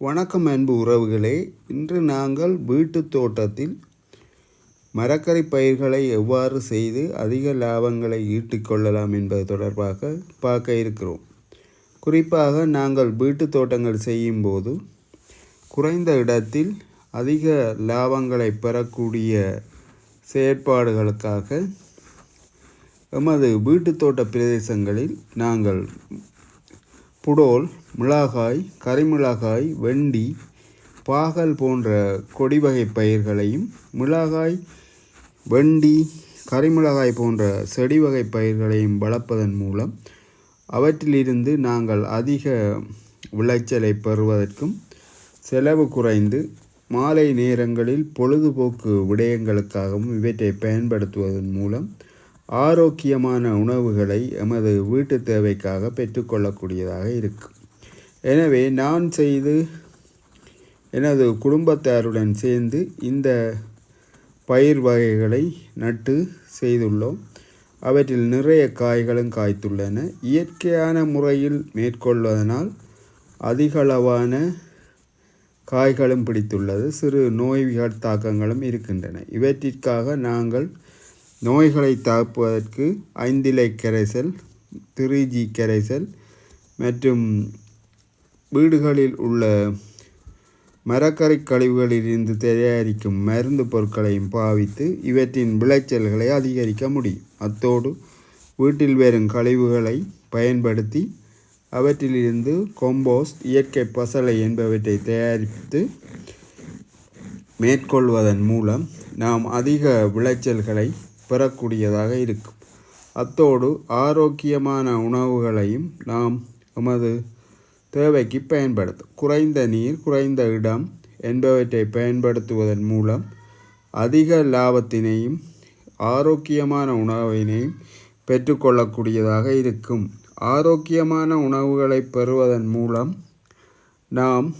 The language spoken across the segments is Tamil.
வணக்கம் அன்பு உறவுகளே இன்று நாங்கள் வீட்டு தோட்டத்தில் மரக்கறி பயிர்களை எவ்வாறு செய்து அதிக லாபங்களை ஈட்டிக் கொள்ளலாம் என்பது தொடர்பாக பார்க்க இருக்கிறோம். குறிப்பாக நாங்கள் வீட்டு தோட்டங்கள் செய்யும்போது குறைந்த இடத்தில் அதிக லாபங்களை பெறக்கூடிய செயற்பாடுகளுக்காக எமது வீட்டு தோட்ட பிரதேசங்களில் நாங்கள் புடோல் மிளகாய் கரிமிளகாய் வெண்டி பாகல் போன்ற கொடி வகை பயிர்களையும் மிளகாய் வெண்டி கரிமிளகாய் போன்ற செடி வகை பயிர்களையும் வளர்ப்பதன் மூலம் அவற்றிலிருந்து நாங்கள் அதிக விளைச்சலை பெறுவதற்கும் செலவு குறைந்து மாலை நேரங்களில் பொழுதுபோக்கு விடயங்களுக்காகவும் இவற்றை பயன்படுத்துவதன் மூலம் ஆரோக்கியமான உணவுகளை எமது வீட்டு தேவைக்காக பெற்றுக்கொள்ளக்கூடியதாக இருக்கும் எனவே நான் செய்து எனது குடும்பத்தாருடன் சேர்ந்து இந்த பயிர் வகைகளை நட்டு செய்துள்ளோம். அவற்றில் நிறைய காய்களும் காய்த்துள்ளன. இயற்கையான முறையில் மேற்கொள்வதனால் அதிகளவான காய்களும் பிடித்துள்ளது. சிறு நோய்கள் தாக்கங்களும் இருக்கின்றன. இவற்றிற்காக நாங்கள் நோய்களை தாக்குவதற்கு ஐந்திலை கரைசல் திருஜி கரைசல் மற்றும் வீடுகளில் உள்ள மரக்கரை கழிவுகளிலிருந்து தயாரிக்கும் மருந்து பொருட்களையும் பாவித்து இவற்றின் விளைச்சல்களை அதிகரிக்க முடியும். அத்தோடு வீட்டில் வரும் கழிவுகளை பயன்படுத்தி அவற்றிலிருந்து கொம்போஸ்ட் இயற்கை பசலை என்பவற்றை தயாரித்து மேற்கொள்வதன் மூலம் நாம் அதிக விளைச்சல்களை பெறக்கூடியதாக இருக்கும். அத்தோடு ஆரோக்கியமான உணவுகளையும் நாம் நமது தேவைக்கு பயன்படுத்தும். குறைந்த நீர் குறைந்த இடம் என்பவற்றை பயன்படுத்துவதன் மூலம் அதிக லாபத்தினையும் ஆரோக்கியமான உணவினையும் பெற்றுக்கொள்ளக்கூடியதாக இருக்கும். ஆரோக்கியமான உணவுகளை பெறுவதன் மூலம் நாம்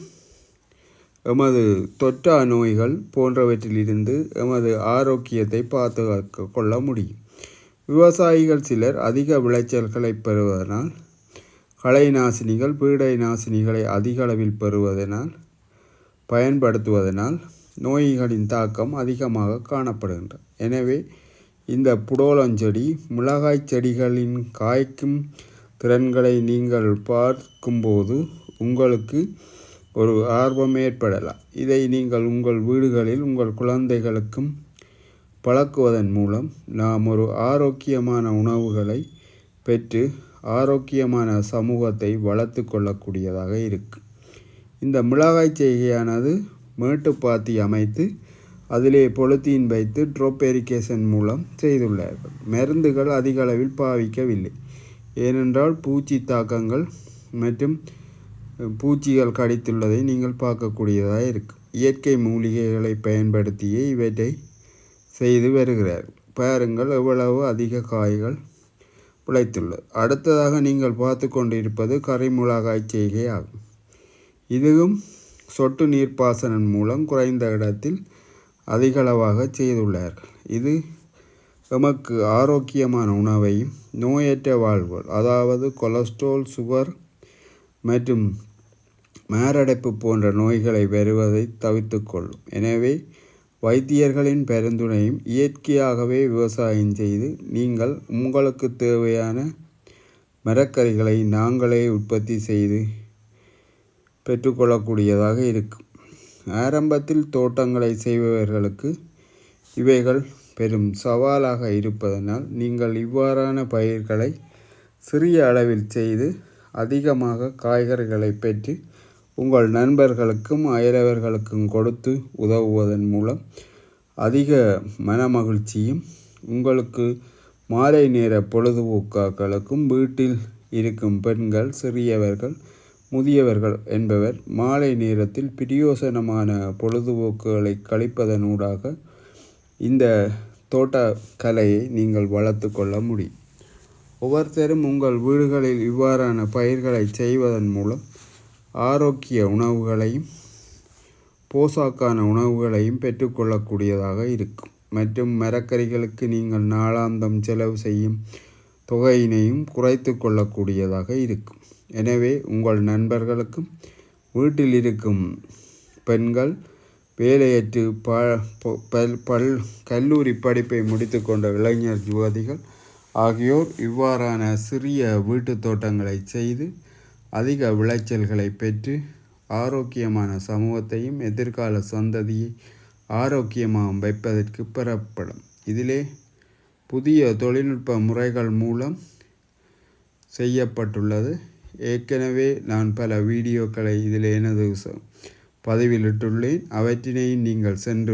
எமது தொற்றா நோய்கள் போன்றவற்றிலிருந்து எமது ஆரோக்கியத்தை பாதுகாக்க கொள்ள முடியும். விவசாயிகள் சிலர் அதிக விளைச்சல்களை பெறுவதனால் களை நாசினிகள் பீடை நாசினிகளை அதிக அளவில் பெறுவதனால் பயன்படுத்துவதனால் நோய்களின் தாக்கம் அதிகமாக காணப்படுகின்றன எனவே இந்த புடோலஞ்செடி மிளகாய் செடிகளின் காய்க்கும் திறன்களை நீங்கள் பார்க்கும்போது உங்களுக்கு ஒரு ஆர்வம் ஏற்படலாம். இதை நீங்கள் உங்கள் வீடுகளில் உங்கள் குழந்தைகளுக்கும் பழக்குவதன் மூலம் நாம் ஒரு ஆரோக்கியமான உணவுகளை பெற்று ஆரோக்கியமான சமூகத்தை வளர்த்து கொள்ளக்கூடியதாக இருக்கு. இந்த மிளகாய் செய்கையானது மேட்டுப்பாத்தி அமைத்து அதிலே பொலித்தீன் வைத்து ட்ரோப் எரிகேஷன் மூலம் செய்துள்ளார்கள். மருந்துகள் அதிக அளவில் பாவிக்கவில்லை. ஏனென்றால் பூச்சி தாக்கங்கள் மற்றும் பூச்சிகள் கடித்துள்ளதை நீங்கள் பார்க்கக்கூடியதாக இருக்கும் இயற்கை மூலிகைகளை பயன்படுத்தியே இவற்றை செய்து வருகிறார்கள் பாருங்கள் எவ்வளவு அதிக காய்கள் பிழைத்துள்ளது. அடுத்ததாக நீங்கள் பார்த்து கொண்டிருப்பது கரிமிளகாய் செய்கை ஆகும். இதுவும் சொட்டு நீர்ப்பாசனம் மூலம் குறைந்த இடத்தில் அதிகளவாக செய்துள்ளார்கள். இது எமக்கு ஆரோக்கியமான உணவையும் நோயற்ற வாழ்வுகள் அதாவது கொலஸ்ட்ரால் சுகர் மற்றும் மாரடைப்பு போன்ற நோய்களை வருவதை தவிர்த்து கொள்ளும் எனவே வைத்தியர்களின் பரிந்துரையும் இயற்கையாகவே விவசாயம் செய்து நீங்கள் உங்களுக்கு தேவையான மரக்கறிகளை நாங்களே உற்பத்தி செய்து பெற்றுக்கொள்ளக்கூடியதாக இருக்கும். ஆரம்பத்தில் தோட்டங்களை செய்பவர்களுக்கு இவைகள் பெரும் சவாலாக இருப்பதனால் நீங்கள் இவ்வாறான பயிர்களை சிறிய அளவில் செய்து அதிகமாக காய்கறிகளை பெற்று உங்கள் நண்பர்களுக்கும் அயலவர்களுக்கும் கொடுத்து உதவுவதன் மூலம் அதிக மனமகிழ்ச்சியும் உங்களுக்கு மாலை நேர பொழுதுபோக்காக்களுக்கும் வீட்டில் இருக்கும் பெண்கள் சிறியவர்கள் முதியவர்கள் என்பவர் மாலை நேரத்தில் பிரியோசனமான பொழுதுபோக்குகளை கழிப்பதனூடாக இந்த தோட்டக்கலையை நீங்கள் வளர்த்து கொள்ள முடியும். ஒவ்வொருத்தரும் உங்கள் வீடுகளில் இவ்வாறான பயிர்களை செய்வதன் மூலம் ஆரோக்கிய உணவுகளையும் போசாக்கான உணவுகளையும் பெற்றுக்கொள்ளக்கூடியதாக இருக்கும். மற்றும் மரக்கறிகளுக்கு நீங்கள் நாளாந்தம் செலவு செய்யும் தொகையினையும் குறைத்து கொள்ளக்கூடியதாக இருக்கும். எனவே உங்கள் நண்பர்களுக்கும் வீட்டில் இருக்கும் பெண்கள் வேலையற்று ப பல் பல் கல்லூரி படிப்பை முடித்து கொண்ட இளைஞர் யுவதிகள் ஆகியோர் இவ்வாறான சிறிய வீட்டு தோட்டங்களை செய்து அதிக விளைச்சல்களை பெற்று ஆரோக்கியமான சமூகத்தையும் எதிர்கால சந்ததியை ஆரோக்கியமாக வைப்பதற்கு பெறப்படும். இதிலே புதிய தொழில்நுட்ப முறைகள் மூலம் செய்யப்பட்டுள்ளது. ஏற்கனவே நான் பல வீடியோக்களை இதில் எனது பதிவிலிட்டுள்ளேன். அவற்றினையும் நீங்கள் சென்று